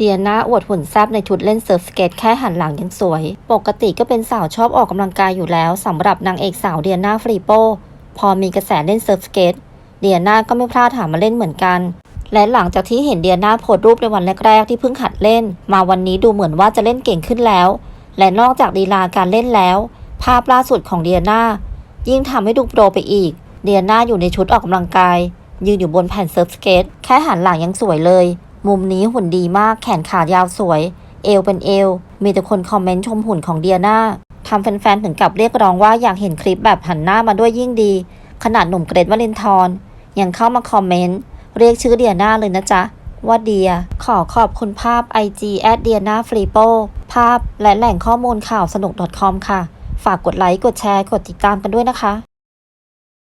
เดียนาอวดหุ่นแซบในชุดเล่นเซิร์ฟสเก็ตแค่หันหลังยังสวย ปกติก็เป็นสาวชอบออกกำลังกายอยู่แล้วสำหรับนางเอกสาวเดียนาฟรีโปพอมีกระแสเล่นเซิร์ฟสเก็ตเดียนาก็ไม่พลาดหามาเล่นเหมือนกัน และหลังจากที่เห็นเดียนาโพสรูปในวันแรกๆที่เพิ่งหัดเล่น มาวันนี้ดูเหมือนว่าจะเล่นเก่งขึ้นแล้ว และนอกจากลีลาการเล่นแล้ว ภาพล่าสุดของเดียนายิ่งทำให้ดูโปรไปอีก เดียนาอยู่ในชุดออกกำลังกาย ยืนอยู่บนแผ่นเซิร์ฟสเก็ตแค่หันหลังยังสวยเลย มุมนี้หุ่นดีมากแขนขายาวสวย เอวเป็นเอว มีแต่คนคอมเมนต์ชมหุ่นของเดียนาทำแฟนๆถึงกับเรียกร้องว่าอยากเห็นคลิปแบบหันหน้ามาด้วยยิ่งดี ขนาดหนุ่มเกรดวาเลนทรยังเข้ามาคอมเมนต์ เรียกชื่อเดียนาเลยนะจ๊ะ ว่าเดีย ขอขอบคุณภาพ IG แอดเดียนาฟรีโปภาพและแหล่งข้อมูลข่าวสนุก .com ค่ะ ฝากกดไลค์ กดแชร์ กดติดตามกันด้วยนะคะ